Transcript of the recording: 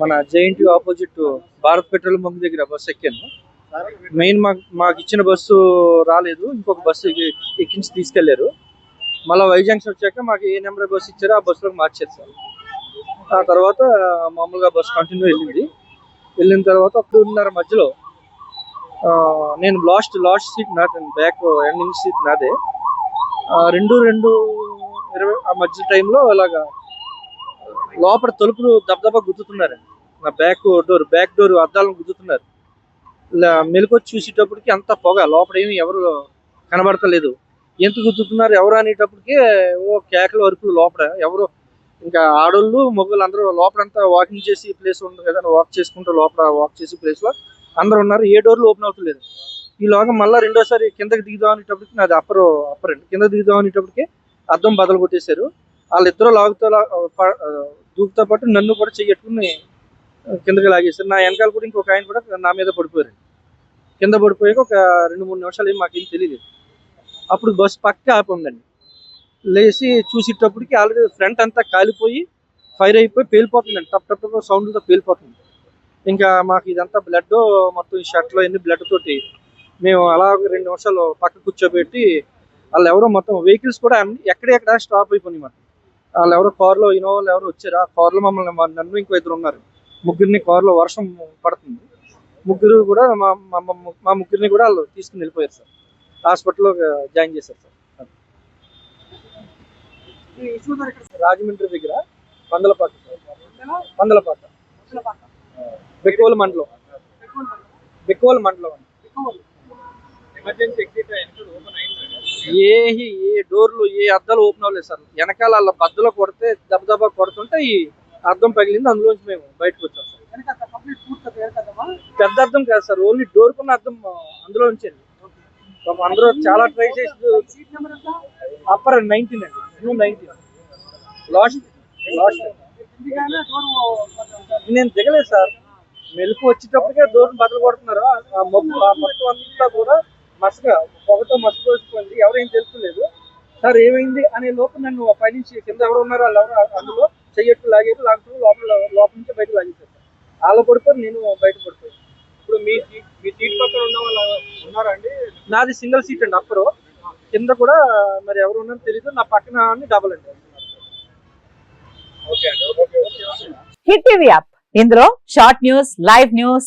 మన JNT opposite Bharat petrol bunk దగ్గర bus ఎక్కాను. మెయిన్ మాకు మాకు ఇచ్చిన బస్సు రాలేదు. ఇంకొక బస్సు ఎక్కి- ఎక్కించి తీసుకెళ్ళారు. మళ్ళీ వైజాంక్షన్ వచ్చాక మాకు ఏ నెంబర్ బస్సు ఇచ్చారో ఆ బస్సులోకి మార్చారు సార్. ఆ తర్వాత మామూలుగా బస్సు కంటిన్యూ వెళ్ళింది. వెళ్ళిన తర్వాత ఒకటిన్నర మధ్యలో ఆ, నేను లాస్ట్ లాస్ట్ సీట్ నాది బ్యాక్ ఎండింగ్ సీట్ నాదే. రెండు రెండు ఇరవై ఆ మధ్య టైంలో ఇలాగా లోపల తలుపులు దబదబా గుద్దుతున్నారు. నా బ్యాక్ డోర్ బ్యాక్ డోర్ అద్దాలను గుద్దుతున్నారు. ఇలా మెలకొచ్చి చూసేటప్పటికి అంత పొగ లోపల ఏమి ఎవరు కనబడతలేదు. ఎంత గుద్దుతున్నారు ఎవరు అనేటప్పటికి ఓ కేకల వరకు లోపల. ఎవరు ఇంకా ఆడోళ్ళు మొగ్గులు అందరూ లోపలంతా వాకింగ్ చేసి ప్లేస్ ఉండదు కదా వాక్ చేసుకుంటూ లోపల వాక్ చేసి ప్లేస్లో అందరూ ఉన్నారు. ఏ డోర్లు ఓపెన్ అవుతలేదు. ఈ మళ్ళీ రెండోసారి కిందకి దిగుదాం అనేటప్పటికి నాది అప్పర్ అప్పర్ అండి కింద దిగుదాం అనేటప్పటికి అద్దం బదలు కొట్టేశారు. వాళ్ళిద్దరూ లాగుతూ దూకుతో పాటు నన్ను కూడా చెయ్యట్టుకుని కిందకి లాగేశారు. నా వెనకాల కూడా ఇంకొక ఆయన కూడా నా మీద పడిపోయారు. కింద పడిపోయాక ఒక రెండు మూడు నిమిషాలు ఏం మాకేం తెలియదు అప్పుడు బస్సు పక్క ఆపి ఉందండి. లేచి చూసేటప్పటికి ఆల్రెడీ ఫ్రంట్ అంతా కాలిపోయి ఫైర్ అయిపోయి పేలిపోతుందండి. టప్ టప్ టప్ సౌండ్తో పేలిపోతుంది. ఇంకా మాకు ఇదంతా బ్లడ్ మొత్తం ఈ షర్ట్లో ఎన్ని బ్లడ్ తోటి మేము అలా ఒక రెండు నిమిషాలు పక్క కూర్చోబెట్టి వాళ్ళు ఎవరో మొత్తం వెహికల్స్ కూడా అన్ని- ఎక్కడెక్కడ స్టాప్ అయిపోయినాయి మాట వాళ్ళు ఎవరో కార్లో ఇన్నోవాళ్ళు ఎవరో వచ్చారు. ఆ కార్లో మమ్మల్ని నన్ను ఇంకో ఇద్దరు ఉన్నారు. ముగ్గురిని కార్లో వర్షం పడుతుంది. ముగ్గురు కూడా మా ముగ్గురిని కూడా వాళ్ళు తీసుకుని వెళ్ళిపోయారు సార్. హాస్పిటల్లో జాయిన్ చేశారు సార్. రాజమండ్రి దగ్గర మందలపాట సార్. మందలపాట. బెక్కోలు మండలం. బెక్కోలు మండలం. అండి ఎమర్జెన్సీ ఎగ్జిట్ ఓపెన్ అయింది ఏ ఏ డోర్లు ఏ అద్దాలు ఓపెన్ అవ్వలేదు సార్. వెనకాల వాళ్ళ బద్దలో కొడితే దెబ్బ కొడుతుంటే ఈ అద్దం పగిలింది. అందులోంచి మేము బయటకు వచ్చాం సార్. పెద్ద అద్దం కాదు సార్. ఓన్లీ డోర్ కున్న ఆ, అందులో ఉంచండి అందరూ చాలా ట్రై చేసి అప్పర్ నైన్టీన్ అండి. జూ నైన్టీన్ లాస్ట్ లాస్ట్ నేను దిగలేదు సార్. మెలకు వచ్చేటప్పటికే డోర్ బద్దలు కొడుతున్నారు. ఆ మబ్బు ఆ మొత్తం అంతా కూడా మసక పొగతో మసకపోయింది ఎవరేం తెలుసుకోలేదు సార్ ఏమైంది? అనే లోపు నన్ను పైనుంచి కింద ఎవరు ఉన్నారో వాళ్ళు ఎవరు అందులో చెయ్యట్టు లాగేది లాగుతూ లోపల లోపల నుంచి బయట లాగేశారు. సార్ వాళ్ళు పడిపోయి నేను బయట పడిపోయాను. ఇప్పుడు మీ సీట్ మీ సీట్ పక్కన ఉన్న వాళ్ళు ఉన్నారా అండి? నాది సింగిల్ సీట్ అండి అప్పుడు కింద కూడా మరి ఎవరు ఉన్నారో తెలియదు నా పక్కన డబల్ అండి. ఓకే అండి okay okay. Hit TV app. ఇందులో short news live news